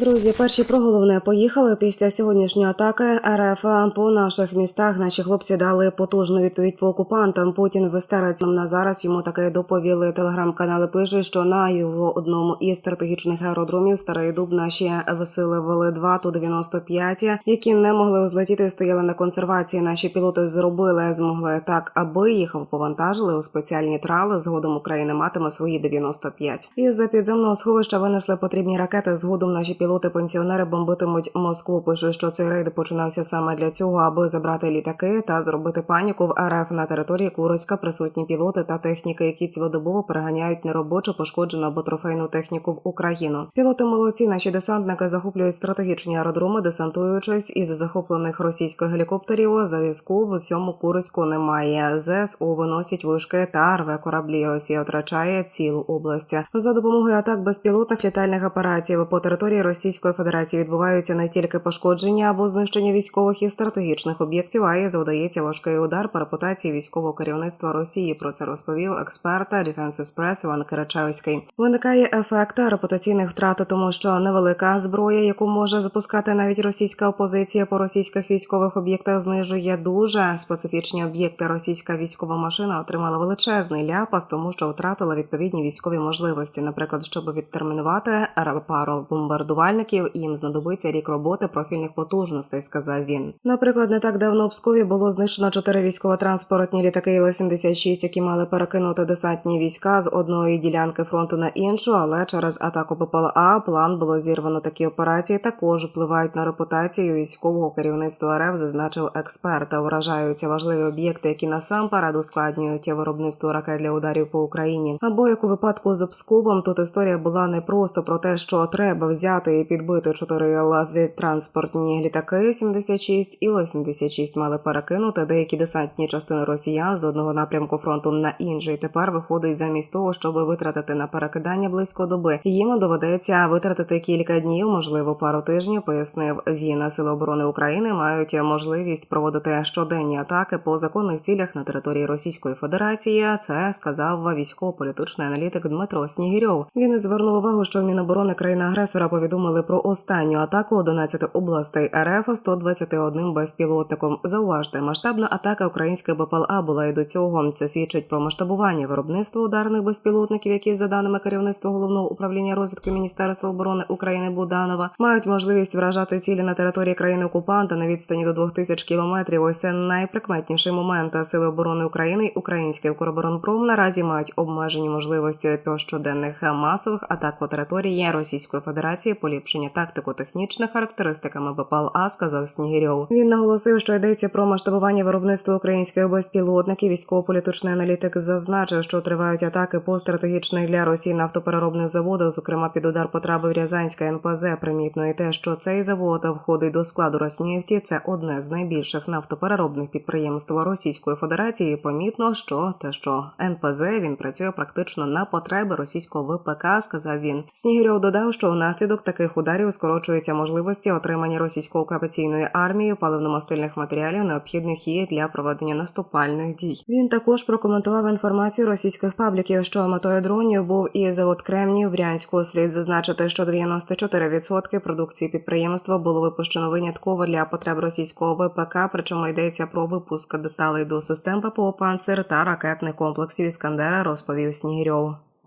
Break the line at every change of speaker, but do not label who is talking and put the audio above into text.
Друзі, перші про головне поїхали після сьогоднішньої атаки РФ по наших містах. Наші хлопці дали потужну відповідь по окупантам. Путін в істериці. на зараз. Йому таки доповіли телеграм-канали. Пишуть, що на його одному із стратегічних аеродромів старий дуб наші висилили два ту 95 які не могли взлетіти. Стояли на консервації. Наші пілоти зробили, змогли так, аби їх повантажили у спеціальні трали. Згодом Україна матиме свої 95. Із за підземного сховища винесли потрібні ракети. Згодом наші пілоти-пенсіонери бомбитимуть Москву. Пишуть, що цей рейд починався саме для цього, аби забрати літаки та зробити паніку в РФ на території Курська. Присутні пілоти та техніки, які цілодобово переганяють неробочу, пошкоджену або трофейну техніку в Україну. Пілоти молодці, наші десантники захоплюють стратегічні аеродроми, десантуючись із захоплених російських гелікоптерів. Зав'язку в усьому Курську немає. ЗСУ виносять вишки та рве кораблі. Росія втрачає цілу область. За допомогою атак безпілотних літальних апаратів по території Російської Федерації відбуваються не тільки пошкодження або знищення військових і стратегічних об'єктів, а й завдається важкий удар по репутації військового керівництва Росії. Про це розповів експерт Defense Express Іван Карачаївський. Виникає ефект репутаційних втрат, тому що невелика зброя, яку може запускати навіть російська опозиція по російських військових об'єктах, знижує дуже специфічні об'єкти. Російська військова машина отримала величезний ляпас, тому що втратила відповідні військові можливості. Наприклад, щоб відтермінувати пару бомбардувальників, їм знадобиться рік роботи профільних потужностей, сказав він. Наприклад, не так давно в Пскові було знищено чотири військово-транспортні літаки Іл-76, які мали перекинути десантні війська з одної ділянки фронту на іншу, але через атаку ППЛА план було зірвано. Такі операції також впливають на репутацію військового керівництва РФ, зазначив експерт. Та Вражаються важливі об'єкти, які насамперед ускладнюють виробництво ракет для ударів по Україні. Або як у випадку з Псковом, тут історія була не просто про те, що треба взяти і підбити чотири лаві транспортні літаки 76 і Л-76 мали перекинути деякі десантні частини росіян з одного напрямку фронту на інший. Тепер виходить замість того, щоб витратити на перекидання близько доби. Їм доведеться витратити кілька днів, можливо, пару тижнів. Пояснив він. Сили оборони України мають можливість проводити щоденні атаки по законних цілях на території Російської Федерації. Це сказав військово-політичний аналітик Дмитро Снігірьов. Він звернув увагу, що Міноборони країни-агресора повідомили про останню атаку 11 областей РФ 121 безпілотником. Зауважте, масштабна атака української БПЛА була і до цього. Це свідчить про масштабування виробництва ударних безпілотників, які за даними керівництва головного управління розвитку Міністерства оборони України Буданова мають можливість вражати цілі на території країни окупанта на відстані до 2000 кілометрів. Ось це найприкметніший момент. Сили оборони України і Український Укроборонпром наразі мають обмежені можливості щоденних масових атак по території Російської Федерації, поліпшення тактико-технічних характеристиками БПЛА, сказав Снігірьов. Він наголосив, що йдеться про масштабування виробництва українських безпілотників. Військово-політичний аналітик зазначив, що тривають атаки по стратегічних для Росії нафтопереробних заводах. Зокрема, під удар потрапив Рязанська НПЗ. Примітно і те, що цей завод входить до складу Роснефті. Це одне з найбільших нафтопереробних підприємств Російської Федерації. Помітно, що те, що НПЗ він працює практично на потреби російського ВПК, сказав він. Снігирьов додав, що внаслідок таких ударів скорочуються можливості отримання російською окупаційною армією паливно-мастильних матеріалів, необхідних їй для проведення наступальних дій. Він також прокоментував інформацію російських пабліків, що метою дронів був і завод Кремнів в Брянську. Слід зазначити, що 94% продукції підприємства було випущено винятково для потреб російського ВПК. Причому йдеться про випуск деталей до систем ППО «Панцир» та ракетних комплексів Іскандера, розповів Снігирьов.